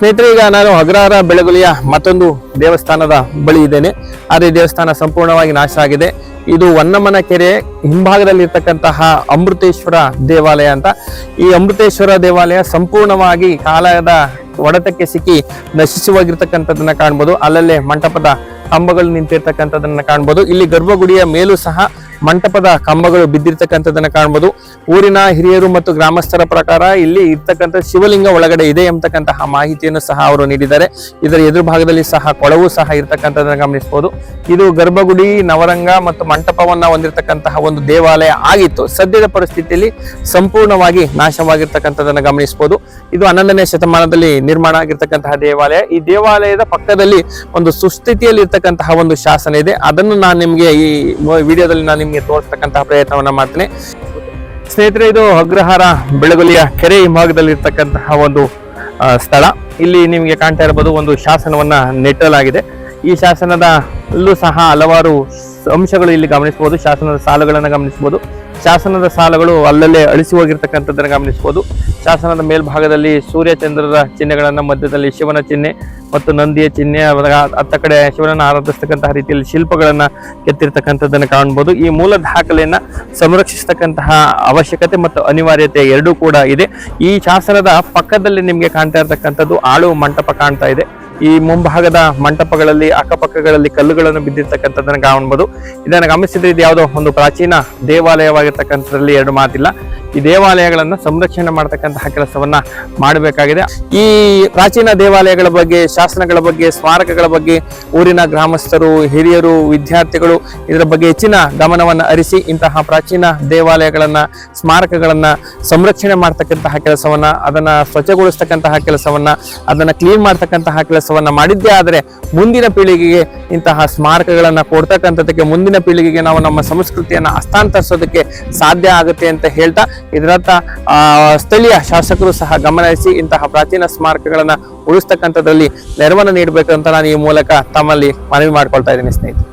ಸ್ನೇಹಿತರೆ, ಈಗ ನಾನು ಅಗ್ರಹಾರ ಬೆಳಗುಲಿಯ ಮತ್ತೊಂದು ದೇವಸ್ಥಾನದ ಬಳಿ ಇದ್ದೇನೆ. ಆದರೆ ದೇವಸ್ಥಾನ ಸಂಪೂರ್ಣವಾಗಿ ನಾಶ ಆಗಿದೆ. ಇದು ಹೊನ್ನಮ್ಮನ ಕೆರೆ ಹಿಂಭಾಗದಲ್ಲಿ ಇರ್ತಕ್ಕಂತಹ ಅಮೃತೇಶ್ವರ ದೇವಾಲಯ ಅಂತ. ಈ ಅಮೃತೇಶ್ವರ ದೇವಾಲಯ ಸಂಪೂರ್ಣವಾಗಿ ಕಾಲದ ಒಡೆತಕ್ಕೆ ಸಿಕ್ಕಿ ನಶಿಸಿ ಹೋಗಿರ್ತಕ್ಕಂಥದ್ದನ್ನ ಕಾಣ್ಬೋದು. ಅಲ್ಲಲ್ಲೇ ಮಂಟಪದ ಕಂಬಗಳು ನಿಂತಿರ್ತಕ್ಕಂಥದ್ದನ್ನ ಕಾಣ್ಬೋದು. ಇಲ್ಲಿ ಗರ್ಭಗುಡಿಯ ಮೇಲೂ ಸಹ ಮಂಟಪದ ಕಂಬಗಳು ಬಿದ್ದಿರ್ತಕ್ಕಂಥದ್ದನ್ನು ಕಾಣ್ಬೋದು. ಊರಿನ ಹಿರಿಯರು ಮತ್ತು ಗ್ರಾಮಸ್ಥರ ಪ್ರಕಾರ ಇಲ್ಲಿ ಇರ್ತಕ್ಕಂಥ ಶಿವಲಿಂಗ ಒಳಗಡೆ ಇದೆ ಎಂಬತಕ್ಕಂತಹ ಮಾಹಿತಿಯನ್ನು ಸಹ ಅವರು ನೀಡಿದ್ದಾರೆ. ಇದರ ಎದುರು ಭಾಗದಲ್ಲಿ ಸಹ ಕೊಳವು ಸಹ ಇರ್ತಕ್ಕಂಥದನ್ನ ಗಮನಿಸಬಹುದು. ಇದು ಗರ್ಭಗುಡಿ, ನವರಂಗ ಮತ್ತು ಮಂಟಪವನ್ನ ಹೊಂದಿರತಕ್ಕಂತಹ ಒಂದು ದೇವಾಲಯ ಆಗಿತ್ತು. ಸದ್ಯದ ಪರಿಸ್ಥಿತಿಯಲ್ಲಿ ಸಂಪೂರ್ಣವಾಗಿ ನಾಶವಾಗಿರ್ತಕ್ಕಂಥದ್ದನ್ನು ಗಮನಿಸಬಹುದು. ಇದು ಹನ್ನೊಂದನೇ ಶತಮಾನದಲ್ಲಿ ನಿರ್ಮಾಣ ಆಗಿರ್ತಕ್ಕಂತಹ ದೇವಾಲಯ. ಈ ದೇವಾಲಯದ ಪಕ್ಕದಲ್ಲಿ ಒಂದು ಸುಸ್ಥಿತಿಯಲ್ಲಿ ಇರ್ತಕ್ಕಂತಹ ಒಂದು ಶಾಸನ ಇದೆ. ಅದನ್ನು ನಾನು ನಿಮಗೆ ಈ ವಿಡಿಯೋದಲ್ಲಿ ನಾನು ನಿಮಗೆ ತೋರಿಸ್ತಕ್ಕಂತಹ ಪ್ರಯತ್ನವನ್ನ ಮಾಡ್ತೀನಿ. ಸ್ನೇಹಿತರೆ, ಇದು ಅಗ್ರಹಾರ ಬೆಳಗುಲಿಯ ಕೆರೆ ಹಿಂಭಾಗದಲ್ಲಿ ಇರ್ತಕ್ಕಂತಹ ಒಂದು ಸ್ಥಳ. ಇಲ್ಲಿ ನಿಮಗೆ ಕಾಣ್ತಾ ಇರಬಹುದು ಒಂದು ಶಾಸನವನ್ನ ನೆಟ್ಟಲಾಗಿದೆ. ಈ ಶಾಸನದಲ್ಲೂ ಸಹ ಹಲವಾರು ಅಂಶಗಳು ಇಲ್ಲಿ ಗಮನಿಸಬಹುದು, ಶಾಸನದ ಸಾಲುಗಳನ್ನು ಗಮನಿಸಬಹುದು. ಶಾಸನದ ಸಾಲುಗಳು ಅಲ್ಲಲ್ಲೇ ಅಳಿಸಿ ಹೋಗಿರ್ತಕ್ಕಂಥದ್ದನ್ನು ಗಮನಿಸಬಹುದು. ಶಾಸನದ ಮೇಲ್ಭಾಗದಲ್ಲಿ ಸೂರ್ಯ ಚಿಹ್ನೆಗಳನ್ನು, ಮಧ್ಯದಲ್ಲಿ ಶಿವನ ಚಿಹ್ನೆ ಮತ್ತು ನಂದಿಯ ಚಿಹ್ನೆ ಅತ್ತ ಕಡೆ ಶಿವನನ್ನು ಆರಾಧಿಸ್ತಕ್ಕಂತಹ ರೀತಿಯಲ್ಲಿ ಶಿಲ್ಪಗಳನ್ನು ಕೆತ್ತಿರ್ತಕ್ಕಂಥದ್ದನ್ನು ಕಾಣಬಹುದು ಈ ಮೂಲ ದಾಖಲೆಯನ್ನು ಸಂರಕ್ಷಿಸತಕ್ಕಂತಹ ಅವಶ್ಯಕತೆ ಮತ್ತು ಅನಿವಾರ್ಯತೆ ಎರಡೂ ಕೂಡ ಇದೆ. ಈ ಶಾಸನದ ಪಕ್ಕದಲ್ಲಿ ನಿಮಗೆ ಕಾಣ್ತಾ ಇರತಕ್ಕಂಥದ್ದು ಆಳು ಮಂಟಪ ಕಾಣ್ತಾ ಇದೆ. ಈ ಮುಂಭಾಗದ ಮಂಟಪಗಳಲ್ಲಿ, ಅಕ್ಕಪಕ್ಕಗಳಲ್ಲಿ ಕಲ್ಲುಗಳನ್ನು ಬಿದ್ದಿರ್ತಕ್ಕಂಥದ್ದನ್ನು ಕಾಣಬಹುದು ಇದನ್ನು ಗಮನಿಸಿದ್ರೆ ಇದು ಯಾವುದೋ ಒಂದು ಪ್ರಾಚೀನ ದೇವಾಲಯವಾಗಿರ್ತಕ್ಕಂಥದ್ರಲ್ಲಿ ಎರಡು ಮಾತಿಲ್ಲ. ಈ ದೇವಾಲಯಗಳನ್ನ ಸಂರಕ್ಷಣೆ ಮಾಡತಕ್ಕಂತಹ ಕೆಲಸವನ್ನ ಮಾಡಬೇಕಾಗಿದೆ. ಈ ಪ್ರಾಚೀನ ದೇವಾಲಯಗಳ ಬಗ್ಗೆ, ಶಾಸನಗಳ ಬಗ್ಗೆ, ಸ್ಮಾರಕಗಳ ಬಗ್ಗೆ ಊರಿನ ಗ್ರಾಮಸ್ಥರು, ಹಿರಿಯರು, ವಿದ್ಯಾರ್ಥಿಗಳು ಇದರ ಬಗ್ಗೆ ಹೆಚ್ಚಿನ ಗಮನವನ್ನು ಅರಿಸಿ ಇಂತಹ ಪ್ರಾಚೀನ ದೇವಾಲಯಗಳನ್ನ, ಸ್ಮಾರಕಗಳನ್ನ ಸಂರಕ್ಷಣೆ ಮಾಡ್ತಕ್ಕಂತಹ ಕೆಲಸವನ್ನ, ಅದನ್ನ ಸ್ವಚ್ಛಗೊಳಿಸ್ತಕ್ಕಂತಹ ಕೆಲಸವನ್ನ, ಅದನ್ನ ಕ್ಲೀನ್ ಮಾಡ್ತಕ್ಕಂತಹ ಕೆಲಸವನ್ನ ಮಾಡಿದ್ದೇ ಆದರೆ ಮುಂದಿನ ಪೀಳಿಗೆಗೆ ಇಂತಹ ಸ್ಮಾರಕಗಳನ್ನ ಕೊಡ್ತಕ್ಕಂಥದ್ದಕ್ಕೆ ಮುಂದಿನ ಪೀಳಿಗೆಗೆ ನಾವು ನಮ್ಮ ಸಂಸ್ಕೃತಿಯನ್ನ ಹಸ್ತಾಂತರಿಸೋದಕ್ಕೆ ಸಾಧ್ಯ ಆಗುತ್ತೆ ಅಂತ ಹೇಳ್ತಾ ಇದರತ್ತ ಸ್ಥಳೀಯ ಶಾಸಕರು ಸಹ ಗಮನಿಸಿ ಇಂತಹ ಪ್ರಾಚೀನ ಸ್ಮಾರಕಗಳನ್ನ ಉಳಿಸ್ತಕ್ಕಂಥದ್ರಲ್ಲಿ ನೆರವನ್ನು ನೀಡಬೇಕು ಅಂತ ನಾನು ಈ ಮೂಲಕ ತಮ್ಮಲ್ಲಿ ಮನವಿ ಮಾಡ್ಕೊಳ್ತಾ ಇದ್ದೀನಿ ಸ್ನೇಹಿತರೆ.